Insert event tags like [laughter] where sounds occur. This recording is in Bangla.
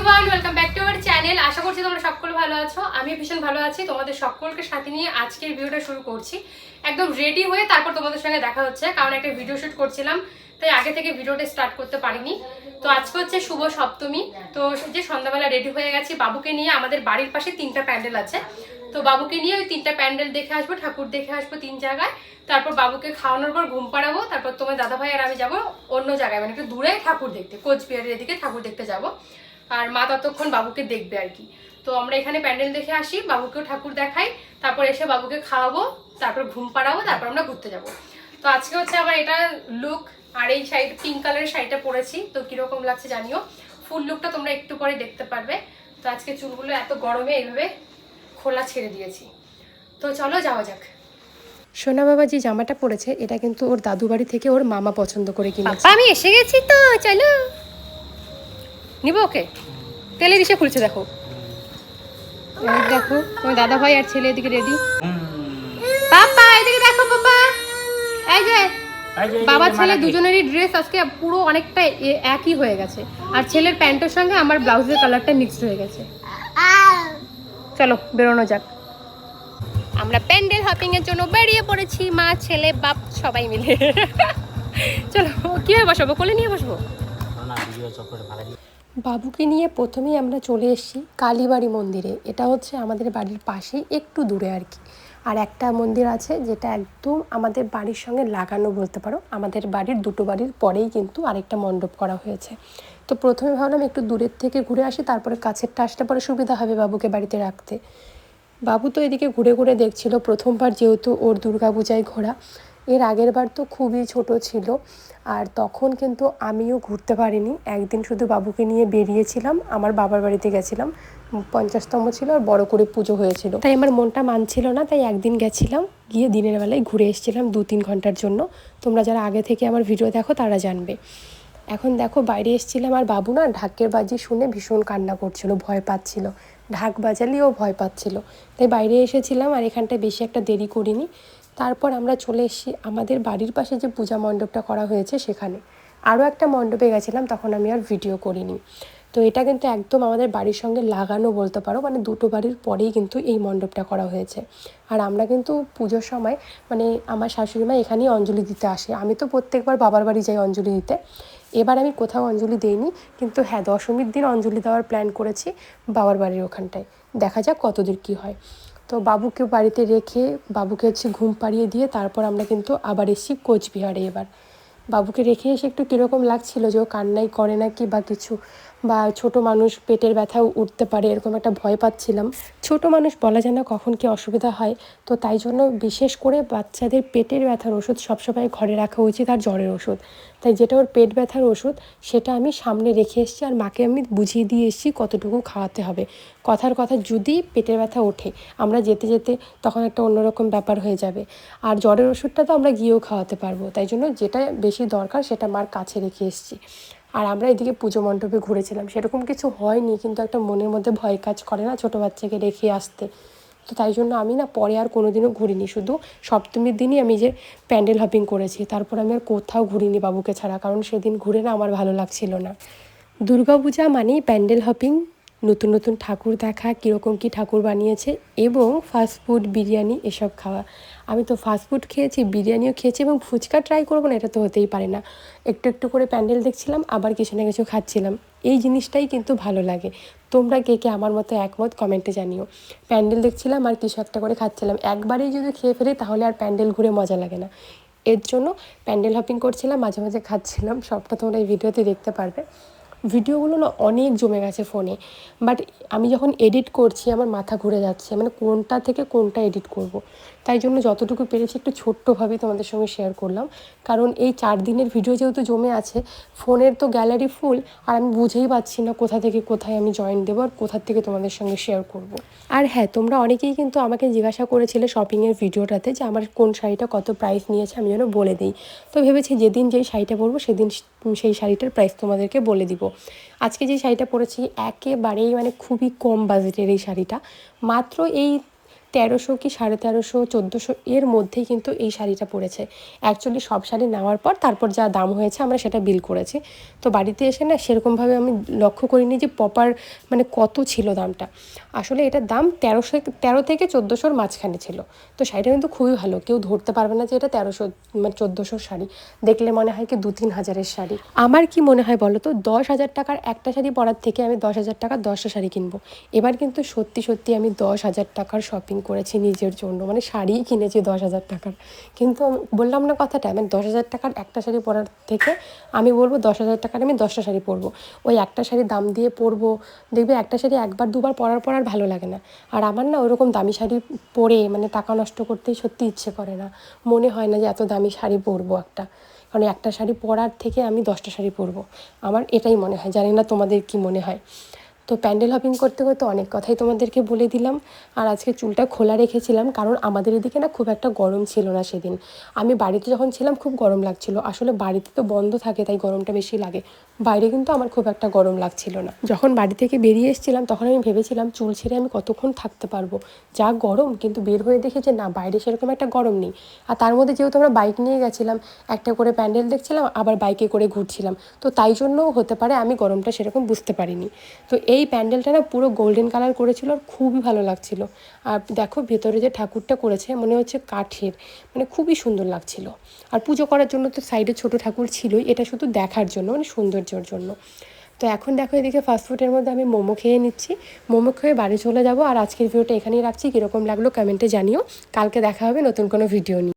Everyone welcome back to our channel আশা করছি তোমরা সকলে ভালো আছো। আমি ভীষণ ভালো আছি। তোমাদের সকলকে সাথে নিয়ে আজকের ভিডিওটা শুরু করছি। একদম রেডি হয়ে তারপর তোমাদের সঙ্গে দেখা হচ্ছে। কারণ একটা ভিডিও শুট করছিলাম, তাই আগে থেকে ভিডিওটা স্টার্ট করতে পারিনি। তো আজকে হচ্ছে শুভ সপ্তমী। তো যে সন্ধ্যাবেলা রেডি হয়ে গেছি, বাবুকে নিয়ে আমাদের বাড়ির পাশে তিনটা প্যান্ডেল আছে। তো বাবুকে নিয়ে ওই তিনটা প্যান্ডেল দেখে আসব, ঠাকুর দেখে আসব তিন জায়গায়। তারপর বাবুকে খাওয়ানোর পর ঘুম পাড়াবো। তারপর তোমার দাদা ভাই আর আমি যাব অন্য জায়গায় মানে একটু দূরে ঠাকুর দেখতে, কোচবিহারের এদিকে ঠাকুর দেখতে যাব। আর মা ততক্ষণ বাবুকে দেখবে আর কি। তো আমরা এখানে প্যান্ডেল দেখে আসি, বাবুকেও ঠাকুর দেখাই, তারপর এসে বাবুকে খাওয়াবো, তারপর ঘুম পাড়াবো, তারপর আমরা ঘুরতে যাব। তো আজকে হচ্ছে আমার এটা লুক আর এই শাড়ি পিঙ্ক কালারের শাড়িটা পরেছি, তো কীরকম লাগছে জানিও। ফুল লুকটা তোমরা একটু পরে দেখতে পারবে। তো আজকে চুলগুলো এত গরমে এইভাবে খোলা ছেড়ে দিয়েছি। তো চলো যাওয়া যাক। সোনা বাবা যে জামাটা পরেছে, এটা কিন্তু ওর দাদু বাড়ি থেকে ওর মামা পছন্দ করে কিনেছে। আমি এসে গেছি তো, চলো। নিব ওকে? তেলে দিশে খুলছে দেখো। দেখো তোমার দাদা ভাই আর ছেলে এদিকে রেডি পাপা এদিকে দেখো পাপা এই যে বাবা ছেলে দুজনেরই ড্রেস আজকে পুরো অনেকটা একই হয়ে গেছে। আর ছেলের প্যান্টের সঙ্গে আমার ব্লাউজের কালারটা মিক্সড হয়ে গেছে। চলো বেরোনো যাক। আমরা প্যান্ডেল হপিং এর জন্য বেরিয়ে পড়েছি মা ছেলে বাপ সবাই মিলে। [laughs] চলো কীভাবে বসাবো? কোলে নিয়ে বসবো? বাবুকে নিয়ে প্রথমেই আমরা চলে এসেছি কালীবাড়ি মন্দিরে। এটা হচ্ছে আমাদের বাড়ির পাশেই, একটু দূরে আর কি। আর একটা মন্দির আছে যেটা একদম আমাদের বাড়ির সঙ্গে লাগানো বলতে পারো। আমাদের বাড়ির দুটো বাড়ির পরেই কিন্তু আরেকটা মণ্ডপ করা হয়েছে। তো প্রথমে ভাবলাম একটু দূরের থেকে ঘুরে আসি, তারপরে কাছেরটা আসলে পরে সুবিধা হবে বাবুকে বাড়িতে রাখতে। বাবু তো এদিকে ঘুরে ঘুরে দেখছিল, প্রথমবার যেহেতু ওর দুর্গাপূজায় ঘোরা। এর আগের বার তো খুবই ছোট ছিল, আর তখন কিন্তু আমিও ঘুরতে পারিনি। একদিন শুধু বাবুকে নিয়ে বেরিয়েছিলাম, আমার বাবার বাড়িতে গেছিলাম। পঞ্চাশতম ছিল আর বড় করে পুজো হয়েছিল। তাই আমার মনটা মানছিল না, তাই একদিন গেছিলাম, গিয়ে দিনের বেলায় ঘুরে এসেছিলাম দু তিন ঘণ্টার জন্য। তোমরা যারা আগে থেকে আমার ভিডিও দেখো, তারা জানবে। এখন দেখো, বাইরে এসেছিলাম আর বাবু না ঢাকের বাজি শুনে ভীষণ কান্না করছিল, ভয় পাচ্ছিল। ঢাক বাজালেও ভয় পাচ্ছিল। তাই বাইরে এসেছিলাম আর এখানটায় বেশি একটা দেরি করিনি। তারপর আমরা চলে এসেছি আমাদের বাড়ির পাশে যে পূজা মণ্ডপটা করা হয়েছে সেখানে। আরও একটা মণ্ডপে গেছিলাম, তখন আমি আর ভিডিও করিনি। তো এটা কিন্তু একদম আমাদের বাড়ির সঙ্গে লাগানো বলতে পারো মানে দুটো বাড়ির পরেই কিন্তু এই মণ্ডপটা করা হয়েছে। আর আমরা কিন্তু পুজোর সময় মানে আমার শাশুড়ি মা এখানেই অঞ্জলি দিতে আসে। আমি তো প্রত্যেকবার বাবার বাড়ি যাই অঞ্জলি দিতে। এবার আমি কোথাও অঞ্জলি দিইনি, কিন্তু হ্যাঁ দশমীর দিন অঞ্জলি দেওয়ার প্ল্যান করেছি বাবার বাড়ির ওখানটায়। দেখা যাক কতদূর কী হয়। তো বাবুকে বাড়িতে রেখে বাবুকে হচ্ছে ঘুম পাড়িয়ে দিয়ে তারপর আমরা কিন্তু আবার এসেছি কোচবিহারে এবার। বাবুকে রেখে এসে একটু কীরকম লাগছিল যে ও কান্নাই করে না কি বা কিছু? বা ছোট মানুষ পেটের ব্যথাও উঠতে পারে, এরকম একটা ভয় পাচ্ছিলাম। ছোট মানুষ বলা যায় না কখন কি অসুবিধা হয়, তো তাই জন্য বিশেষ করে বাচ্চাদের পেটের ব্যথার ওষুধ সবসময় ঘরে রাখা উচিত আর জ্বরের ওষুধ। তাই যেটা ওর পেট ব্যথার ওষুধ, সেটা আমি সামনে রেখে এসেছি আর মাকে আমি বুঝিয়ে দিয়ে এসেছি কতটুকু খাওয়াতে হবে। কথার কথা, যদি পেটের ব্যথা ওঠে, আমরা যেতে যেতে তখন একটা অন্যরকম ব্যাপার হয়ে যাবে। আর জ্বরের ওষুধটা তো আমরা গিয়েও খাওয়াতে পারব, তাই জন্য যেটা বেশি দরকার সেটা মার কাছে রেখে এসেছি। আর আমরা এদিকে পুজো মণ্ডপে ঘুরেছিলাম। সেরকম কিছু হয়নি, কিন্তু একটা মনের মধ্যে ভয় কাজ করে না ছোটো বাচ্চাকে রেখে আসতে। তো তাই জন্য আমি না পরে আর কোনো দিনও ঘুরিনি, শুধু সপ্তমীর দিনই আমি যে প্যান্ডেল হপিং করেছি, তারপর আমি আর কোথাও ঘুরিনি বাবুকে ছাড়া, কারণ সেদিন ঘুরে না আমার ভালো লাগছিল না। দুর্গা পূজা মানেই প্যান্ডেল হপিং। নতুন নতুন ঠাকুর দেখা, কীরকম কী ঠাকুর বানিয়েছে এবং ফাস্টফুড বিরিয়ানি এসব খাওয়া। আমি তো ফাস্টফুড খেয়েছি, বিরিয়ানিও খেয়েছি এবং ফুচকা ট্রাই করব না, এটা তো হতেই পারে না। একটু একটু করে প্যান্ডেল দেখছিলাম, আবার কিছু না কিছু খাচ্ছিলাম। এই জিনিসটাই কিন্তু ভালো লাগে। তোমরা কে কে আমার মতো একমত কমেন্টে জানিও। প্যান্ডেল দেখছিলাম আর কিছু একটা করে খাচ্ছিলাম। একবারেই যদি খেয়ে ফেলি, তাহলে আর প্যান্ডেল ঘুরে মজা লাগে না। এর জন্য প্যান্ডেল হপিং করছিলাম, মাঝে মাঝে খাচ্ছিলাম। সবটা তোমরা এই ভিডিওতে দেখতে পারবে। ভিডিওগুলো না অনেক জমে গেছে ফোনে। বাট আমি যখন এডিট করছি, আমার মাথা ঘুরে যাচ্ছে। মানে কোনটা থেকে কোনটা এডিট করব। তাই জন্য যতটুকু পেরেছি একটু ছোট্টভাবেই তোমাদের সঙ্গে শেয়ার করলাম। কারণ এই চার দিনের ভিডিও যেহেতু জমে আছে, ফোনের তো গ্যালারি ফুল আর আমি বুঝেই পাচ্ছি না কোথা থেকে কোথায় আমি জয়েন দেবো আর কোথা থেকে তোমাদের সঙ্গে শেয়ার করব। আর হ্যাঁ তোমরা অনেকেই কিন্তু আমাকে জিজ্ঞাসা করেছিলে শপিংয়ের ভিডিওটাতে যে আমার কোন শাড়িটা কত প্রাইস নিয়েছে, আমি যেন বলে দিই। তো ভেবেছি যেদিন যেই শাড়িটা পরবো, সেদিন সেই শাড়িটার প্রাইস তোমাদেরকে বলে দিব। আজকে যে শাড়িটা পরেছি একেবারেই মানে খুবই কম বাজেটের এই শাড়িটা। মাত্র এই তেরোশো কি সাড়ে তেরোশো, চোদ্দোশো এর মধ্যেই কিন্তু এই শাড়িটা পড়েছে অ্যাকচুয়ালি সব শাড়ি নেওয়ার পর তারপর যা দাম হয়েছে আমরা সেটা বিল করেছি। তো বাড়িতে এসে না সেরকমভাবে আমি লক্ষ্য করিনি যে প্রপার মানে কত ছিল দামটা। আসলে এটার দাম তেরোশো, তেরো থেকে চোদ্দোশোর মাঝখানে ছিল। তো শাড়িটা কিন্তু খুবই ভালো। কেউ ধরতে পারবে না যে এটা তেরোশো মানে চোদ্দোশোর শাড়ি। দেখলে মনে হয় কি দু, তিন হাজারের শাড়ি। আমার কি মনে হয় বলো তো, দশ হাজার টাকার একটা শাড়ি পরার থেকে আমি দশ হাজার টাকার দশটা শাড়ি কিনবো। এবার কিন্তু সত্যি সত্যি আমি দশ হাজার টাকার শপিং করেছি নিজের জন্য। মানে শাড়িই কিনেছি দশ হাজার টাকার। কিন্তু বললাম না কথাটা মানে দশ হাজার টাকার একটা শাড়ি পরার থেকে আমি বলব দশ হাজার টাকার আমি দশটা শাড়ি পরবো। ওই একটা শাড়ি দাম দিয়ে পরবো। দেখবে একটা শাড়ি একবার, দুবার পরার পর আর ভালো লাগে না। আর আমার না ওরকম দামি শাড়ি পরে মানে টাকা নষ্ট করতেই সত্যি ইচ্ছে করে না। মনে হয় না যে এত দামি শাড়ি পরবো একটা। কারণ একটা শাড়ি পরার থেকে আমি দশটা শাড়ি পরবো। আমার এটাই মনে হয়। জানি না তোমাদের কি মনে হয়। তো প্যান্ডেল হপিং করতে করতে অনেক কথাই তোমাদেরকে বলে দিলাম। আর আজকে চুলটা খোলা রেখেছিলাম, কারণ আমাদের এদিকে না খুব একটা গরম ছিল না সেদিন। আমি বাড়িতে যখন ছিলাম খুব গরম লাগছিল, আসলে বাড়িতে তো বন্ধ থাকে, তাই গরমটা বেশি লাগে। বাইরে কিন্তু আমার খুব একটা গরম লাগছিল না। যখন বাড়ি থেকে বেরিয়ে এসেছিলাম, তখন আমি ভেবেছিলাম চুল ছেড়ে আমি কতক্ষণ থাকতে পারব। যা গরম, কিন্তু বের হয়ে দেখি যে না, বাইরে সেরকম একটা গরম নেই। আর তার মধ্যে যেহেতু আমরা বাইক নিয়ে গেছিলাম, একটা করে প্যান্ডেল দেখছিলাম, আবার বাইকে করে ঘুরছিলাম। তো তাই জন্যও হতে পারে আমি গরমটা সেরকম বুঝতে পারিনি। তো এই প্যান্ডেলটা না পুরো গোল্ডেন কালার করেছিল আর খুবই ভালো লাগছিল। আর দেখো ভেতরে যে ঠাকুরটা করেছে, মনে হচ্ছে কাঠের মানে খুবই সুন্দর লাগছিল। আর পুজো করার জন্য তো সাইডে ছোট ঠাকুর ছিলই, এটা শুধু দেখার জন্য মানে সৌন্দর্যের জন্য। তো এখন দেখো এদিকে ফাস্টফুডের মধ্যে আমি মোমো খেয়ে নিচ্ছি। মোমো খেয়ে বাড়ি চলে যাব আর আজকের ভিডিওটা এখানেই রাখছি। কীরকম লাগল কমেন্টে জানিও। কালকে দেখা হবে নতুন কোনো ভিডিও নিয়ে।